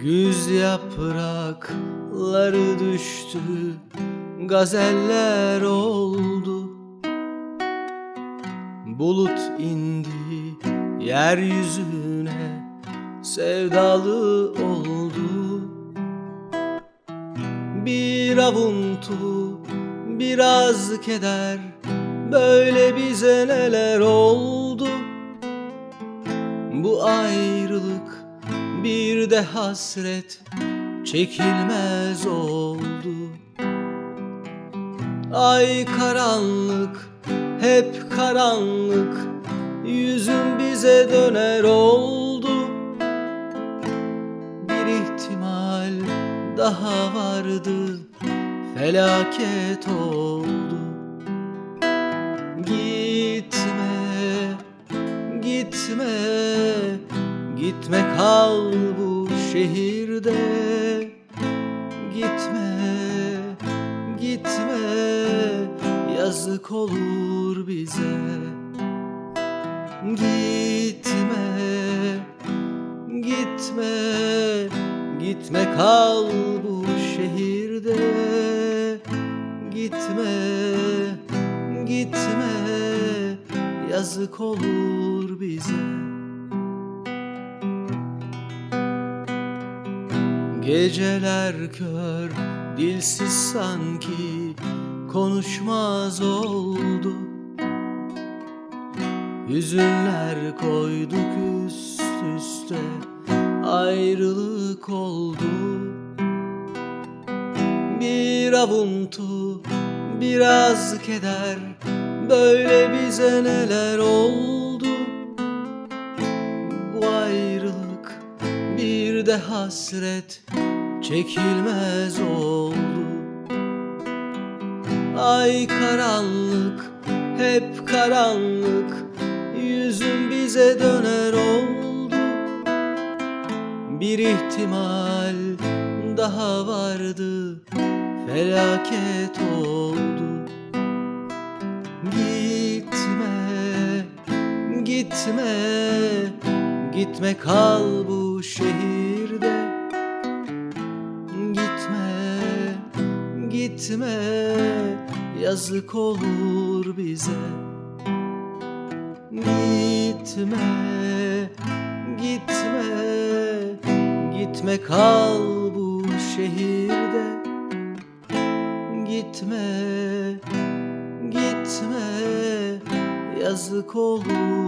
Güz yaprakları düştü Gazeller oldu. Bulut indi yeryüzüne Sevdalı oldu. Bir avuntu biraz keder Böyle bize neler oldu de hasret çekilmez oldu. Ay karanlık hep karanlık Yüzün bize döner oldu. Bir ihtimal daha vardı Felaket oldu. Gitme, gitme, gitme kal bu şehirde. Gitme, gitme, yazık olur bize. Gitme, gitme, gitme kal bu şehirde. Gitme, gitme, yazık olur bize Geceler kör, dilsiz sanki konuşmaz oldu. Hüzünler koyduk üst üste ayrılık oldu. Bir avuntu biraz keder böyle bize neler oldu? Bu ayrılık bir de hasret çekilmez oldu. Ay karanlık hep karanlık Yüzün bize döner oldu. Bir ihtimal daha vardı Felaket oldu. Gitme, gitme Gitme kal bu şehirde gitme Yazık olur bize. Gitme, gitme Gitme kal bu şehirde. Gitme, gitme Yazık olur